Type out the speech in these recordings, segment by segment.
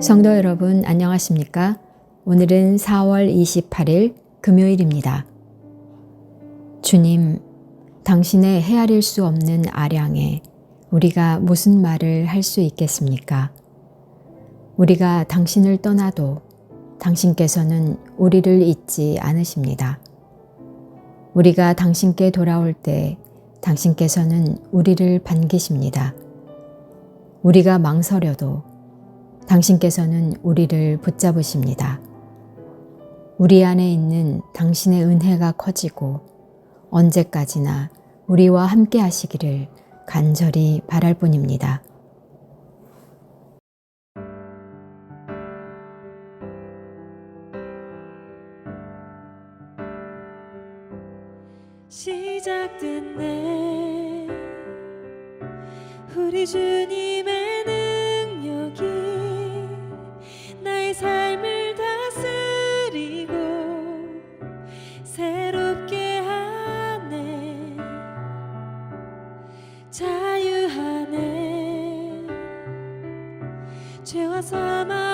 성도 여러분 안녕하십니까? 오늘은 4월 28일 금요일입니다. 주님, 당신의 헤아릴 수 없는 아량에 우리가 무슨 말을 할 수 있겠습니까? 우리가 당신을 떠나도 당신께서는 우리를 잊지 않으십니다. 우리가 당신께 돌아올 때 당신께서는 우리를 반기십니다. 우리가 망설여도 당신께서는 우리를 붙잡으십니다. 우리 안에 있는 당신의 은혜가 커지고 언제까지나 우리와 함께 하시기를 간절히 바랄 뿐입니다. 시작됐네 우리 주 죄와 사망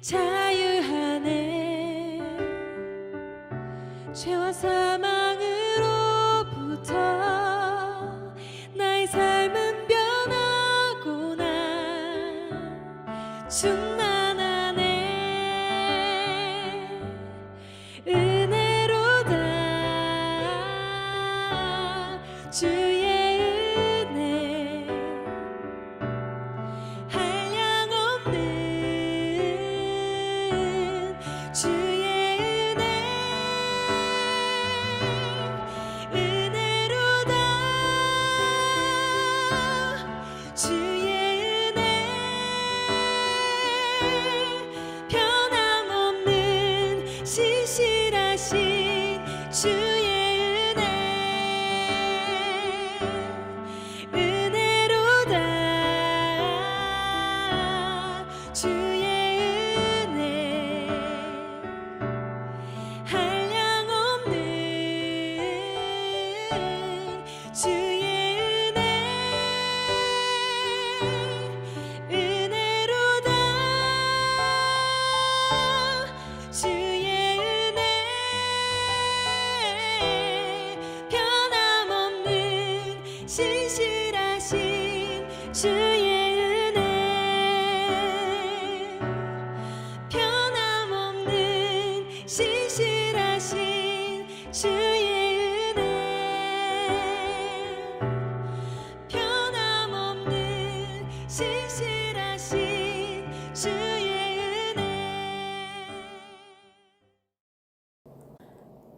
자유하네. 죄와 사망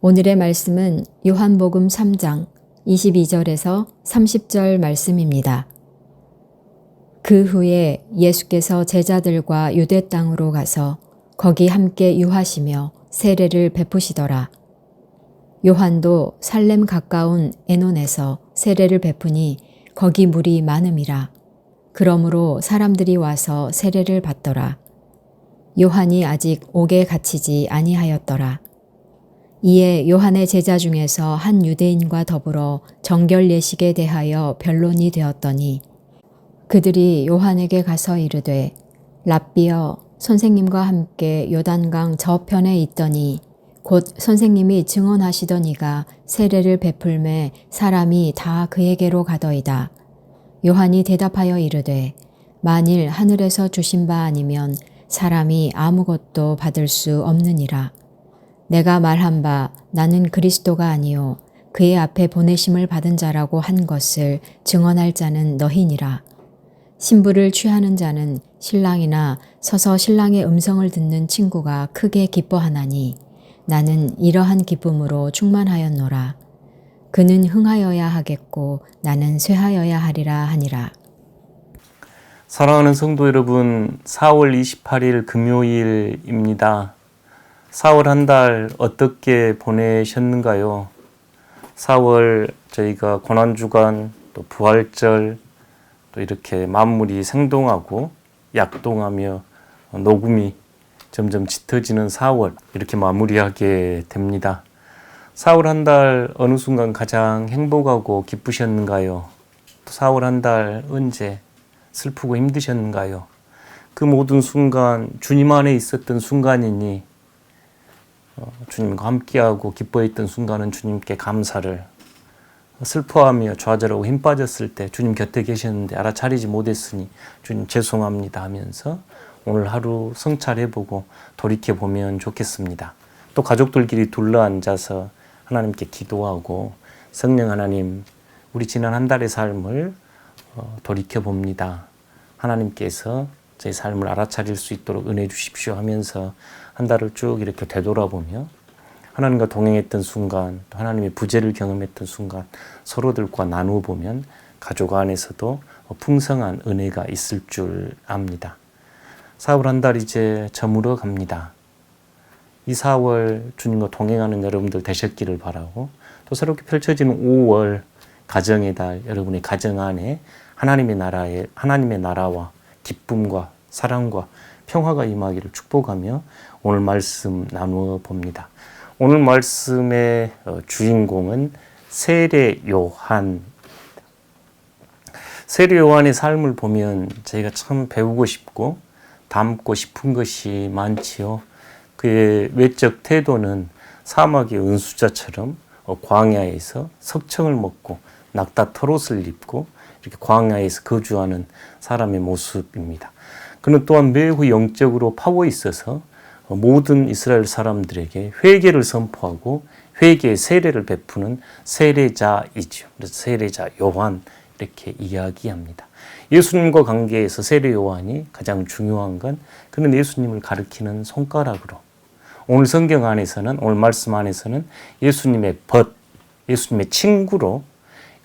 오늘의 말씀은 요한복음 3장 22절에서 30절 말씀입니다. 그 후에 예수께서 제자들과 유대 땅으로 가서 거기 함께 유하시며 세례를 베푸시더라. 요한도 살렘 가까운 에논에서 세례를 베푸니 거기 물이 많음이라. 그러므로 사람들이 와서 세례를 받더라. 요한이 아직 옥에 갇히지 아니하였더라. 이에 요한의 제자 중에서 한 유대인과 더불어 정결 예식에 대하여 변론이 되었더니 그들이 요한에게 가서 이르되 랍비여 선생님과 함께 요단강 저편에 있더니 곧 선생님이 증언하시던 이가 세례를 베풀매 사람이 다 그에게로 가더이다. 요한이 대답하여 이르되 만일 하늘에서 주신 바 아니면 사람이 아무것도 받을 수 없느니라. 내가 말한 바 나는 그리스도가 아니요 그의 앞에 보내심을 받은 자라고 한 것을 증언할 자는 너희니라. 신부를 취하는 자는 신랑이나 서서 신랑의 음성을 듣는 친구가 크게 기뻐하나니 나는 이러한 기쁨으로 충만하였노라. 그는 흥하여야 하겠고 나는 쇠하여야 하리라 하니라. 사랑하는 성도 여러분, 4월 28일 금요일입니다. 4월 한 달 어떻게 보내셨는가요? 4월 저희가 고난주간 또 부활절 또 이렇게 만물이 생동하고 약동하며 녹음이 점점 짙어지는 4월 이렇게 마무리하게 됩니다. 4월 한 달 어느 순간 가장 행복하고 기쁘셨는가요? 또 4월 한 달 언제 슬프고 힘드셨는가요? 그 모든 순간 주님 안에 있었던 순간이니 어, 주님과 함께하고 기뻐했던 순간은 주님께 감사를 슬퍼하며 좌절하고 힘 빠졌을 때 주님 곁에 계셨는데 알아차리지 못했으니 주님 죄송합니다 하면서 오늘 하루 성찰해보고 돌이켜보면 좋겠습니다. 또 가족들끼리 둘러앉아서 하나님께 기도하고 성령 하나님 우리 지난 한 달의 삶을 어, 돌이켜봅니다. 하나님께서 저희 삶을 알아차릴 수 있도록 은혜 주십시오 하면서 한 달을 쭉 이렇게 되돌아보며 하나님과 동행했던 순간, 또 하나님의 부재를 경험했던 순간 서로들과 나누어 보면 가족 안에서도 풍성한 은혜가 있을 줄 압니다. 4월 한 달 이제 저물어 갑니다. 이 4월 주님과 동행하는 여러분들 되셨기를 바라고 또 새롭게 펼쳐지는 5월 가정의 달 여러분의 가정 안에 하나님의 나라에 하나님의 나라와 기쁨과 사랑과 평화가 임하기를 축복하며 오늘 말씀 나누어 봅니다. 오늘 말씀의 어, 주인공은 세례 요한. 세례 요한의 삶을 보면 저희가 참 배우고 싶고 담고 싶은 것이 많지요. 그의 외적 태도는 사막의 은수자처럼 어, 광야에서 석청을 먹고 낙타 털옷을 입고 이렇게 광야에서 거주하는 사람의 모습입니다. 그는 또한 매우 영적으로 파워 있어서 모든 이스라엘 사람들에게 회개를 선포하고 회개의 세례를 베푸는 세례자이죠. 그래서 세례자 요한 이렇게 이야기합니다. 예수님과 관계에서 세례 요한이 가장 중요한 건 그는 예수님을 가리키는 손가락으로 오늘 성경 안에서는 오늘 말씀 안에서는 예수님의 벗, 예수님의 친구로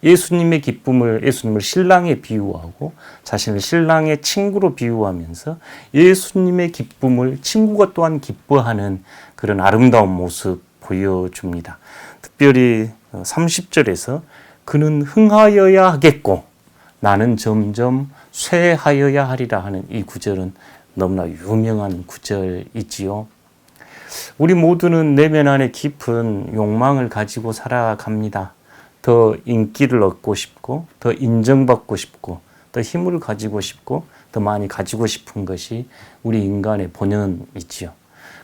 예수님의 기쁨을 예수님을 신랑에 비유하고 자신을 신랑의 친구로 비유하면서 예수님의 기쁨을 친구가 또한 기뻐하는 그런 아름다운 모습 보여줍니다. 특별히 30절에서 그는 흥하여야 하겠고 나는 점점 쇠하여야 하리라 하는 이 구절은 너무나 유명한 구절이지요. 우리 모두는 내면 안에 깊은 욕망을 가지고 살아갑니다. 더 인기를 얻고 싶고, 더 인정받고 싶고, 더 힘을 가지고 싶고, 더 많이 가지고 싶은 것이 우리 인간의 본연이지요.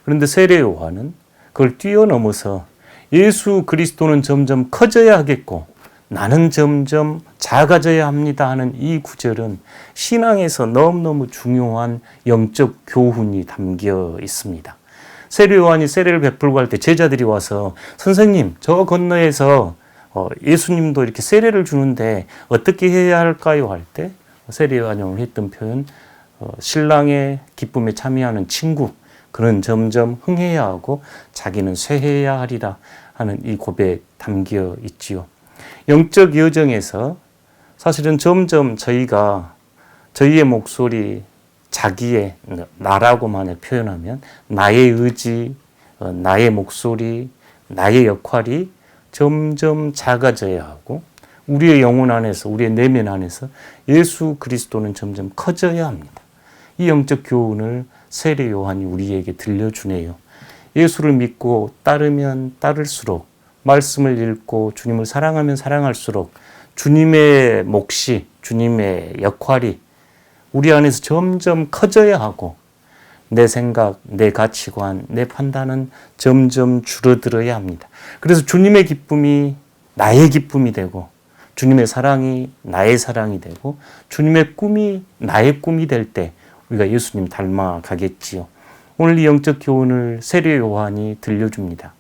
그런데 세례 요한은 그걸 뛰어넘어서 예수 그리스도는 점점 커져야 하겠고, 나는 점점 작아져야 합니다 하는 이 구절은 신앙에서 너무너무 중요한 영적 교훈이 담겨 있습니다. 세례 요한이 세례를 베풀고 할 때 제자들이 와서 선생님 저 건너에서 어, 예수님도 이렇게 세례를 주는데 어떻게 해야 할까요? 할 때 세례 오늘 했던 표현 어, 신랑의 기쁨에 참여하는 친구 그는 점점 흥해야 하고 자기는 쇠해야 하리라 하는 이 고백 담겨 있지요. 영적 여정에서 사실은 점점 저희가 저희의 목소리 자기의 나라고만을 표현하면 나의 의지, 어, 나의 목소리, 나의 역할이 점점 작아져야 하고 우리의 영혼 안에서 우리의 내면 안에서 예수 그리스도는 점점 커져야 합니다. 이 영적 교훈을 세례 요한이 우리에게 들려주네요. 예수를 믿고 따르면 따를수록 말씀을 읽고 주님을 사랑하면 사랑할수록 주님의 몫이 주님의 역할이 우리 안에서 점점 커져야 하고 내 생각, 내 가치관, 내 판단은 점점 줄어들어야 합니다. 그래서 주님의 기쁨이 나의 기쁨이 되고 주님의 사랑이 나의 사랑이 되고 주님의 꿈이 나의 꿈이 될 때 우리가 예수님 닮아가겠지요. 오늘 이 영적 교훈을 세례 요한이 들려줍니다.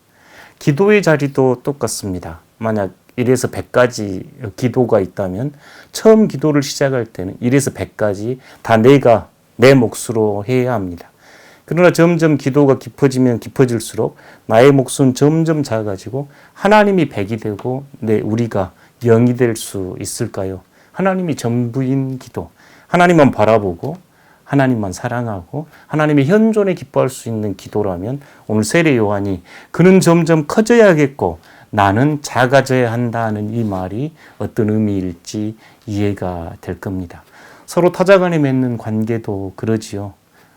기도의 자리도 똑같습니다. 만약 1에서 100가지 기도가 있다면 처음 기도를 시작할 때는 1에서 100까지 다 내가 내 몫으로 해야 합니다. 그러나 점점 기도가 깊어지면 깊어질수록 나의 몫은 점점 작아지고 하나님이 100이 되고 내 우리가 0이 될 수 있을까요? 하나님이 전부인 기도. 하나님만 바라보고 하나님만 사랑하고 하나님의 현존에 기뻐할 수 있는 기도라면 오늘 세례 요한이 그는 점점 커져야겠고 나는 작아져야 한다는 이 말이 어떤 의미일지 이해가 될 겁니다. 서로 타자 간에 맺는 관계도 그러지요.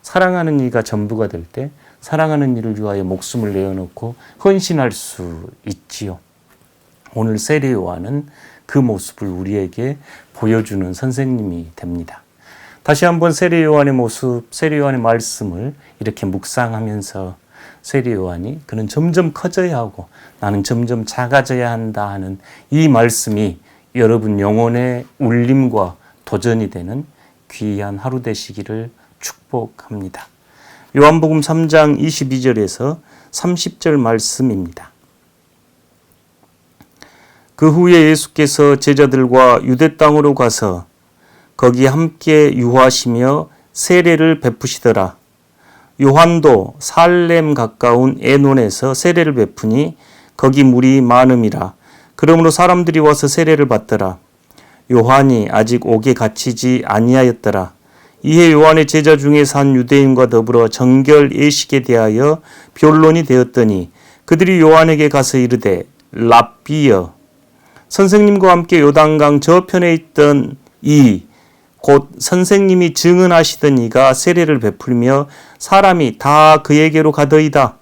사랑하는 이가 전부가 될 때 사랑하는 이를 위하여 목숨을 내어놓고 헌신할 수 있지요. 오늘 세례 요한은 그 모습을 우리에게 보여주는 선생님이 됩니다. 다시 한번 세례 요한의 모습, 세례 요한의 말씀을 이렇게 묵상하면서 세례 요한이 그는 점점 커져야 하고 나는 점점 작아져야 한다 하는 이 말씀이 여러분 영혼의 울림과 도전이 되는 귀한 하루 되시기를 축복합니다. 요한복음 3장 22절에서 30절 말씀입니다. 그 후에 예수께서 제자들과 유대 땅으로 가서 거기 함께 유하시며 세례를 베푸시더라. 요한도 살렘 가까운 에논에서 세례를 베푸니 거기 물이 많음이라. 그러므로 사람들이 와서 세례를 받더라. 요한이 아직 옥에 갇히지 아니하였더라. 이에 요한의 제자 중에서 한 유대인과 더불어 정결 예식에 대하여 변론이 되었더니 그들이 요한에게 가서 이르되 랍비여 선생님과 함께 요단강 저편에 있던 이 곧 선생님이 증언하시던 이가 세례를 베풀며 사람이 다 그에게로 가더이다.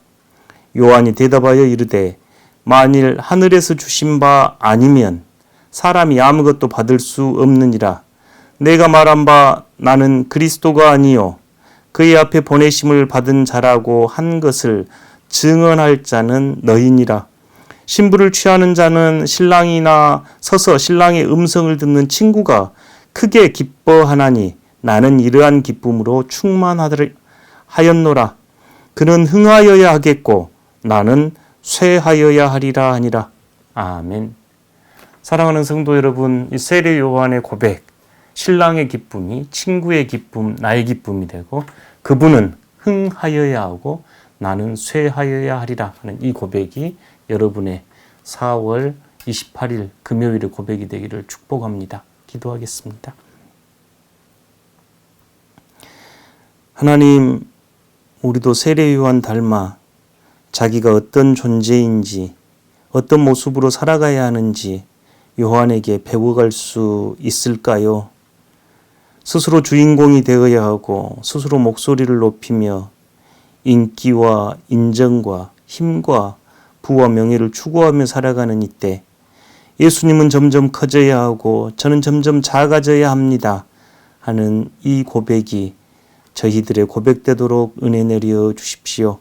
요한이 대답하여 이르되 만일 하늘에서 주신 바 아니면 사람이 아무것도 받을 수 없느니라. 내가 말한 바 나는 그리스도가 아니요 그의 앞에 보내심을 받은 자라고 한 것을 증언할 자는 너희니라. 신부를 취하는 자는 신랑이나 서서 신랑의 음성을 듣는 친구가 크게 기뻐하나니 나는 이러한 기쁨으로 충만하였노라. 그는 흥하여야 하겠고 나는 쇠하여야 하리라 하니라. 아멘. 사랑하는 성도 여러분, 이 세례 요한의 고백, 신랑의 기쁨이 친구의 기쁨, 나의 기쁨이 되고 그분은 흥하여야 하고 나는 쇠하여야 하리라 하는 이 고백이 여러분의 4월 28일 금요일의 고백이 되기를 축복합니다. 기도하겠습니다. 하나님, 우리도 세례 요한 닮아 자기가 어떤 존재인지, 어떤 모습으로 살아가야 하는지 요한에게 배워갈 수 있을까요? 스스로 주인공이 되어야 하고 스스로 목소리를 높이며 인기와 인정과 힘과 부와 명예를 추구하며 살아가는 이때 예수님은 점점 커져야 하고 저는 점점 작아져야 합니다. 하는 이 고백이 저희들의 고백되도록 은혜 내려 주십시오.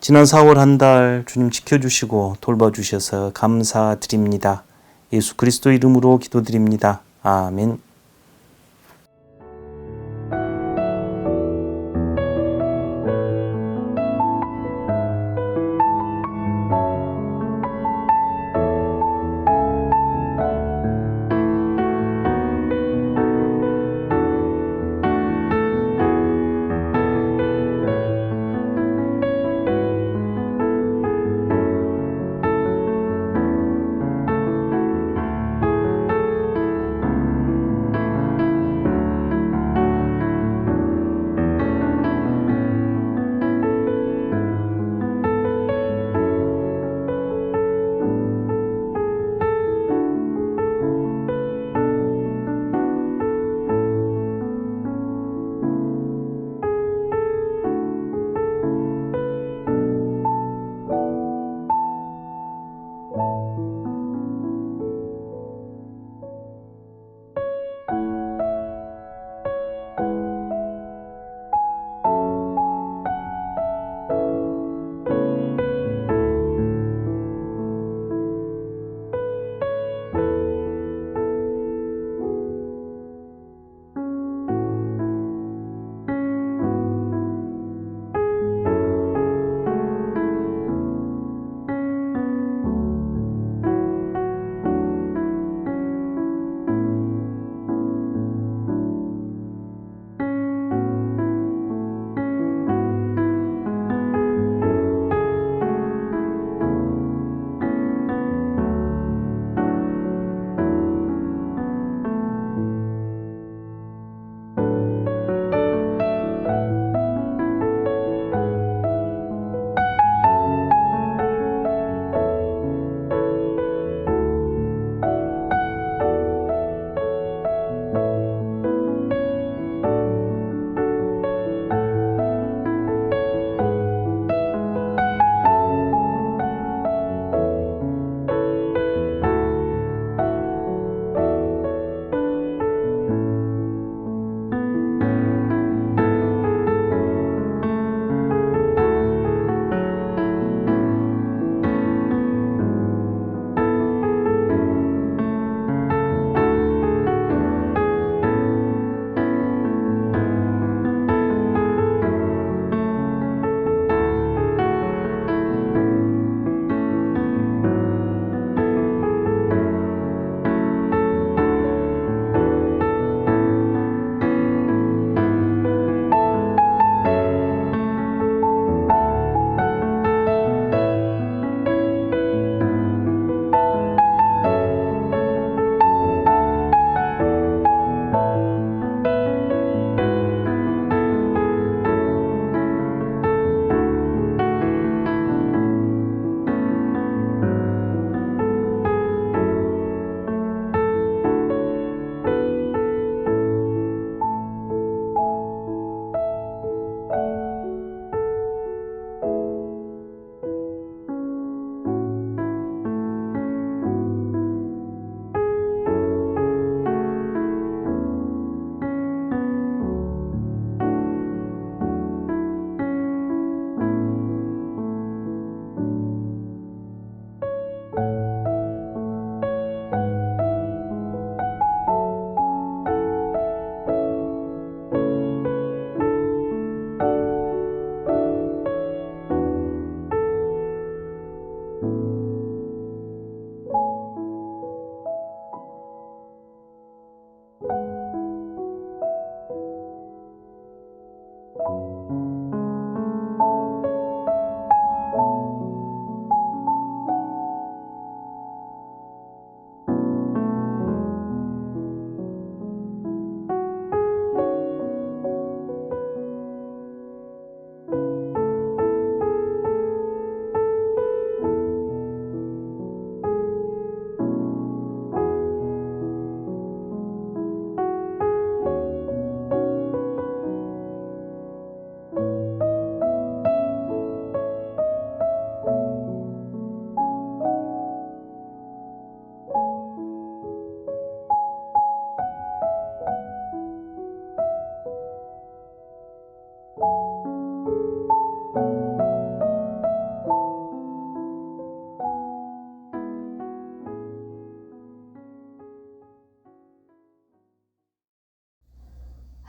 지난 4월 한 달 주님 지켜주시고 돌봐주셔서 감사드립니다. 예수 그리스도 이름으로 기도드립니다. 아멘.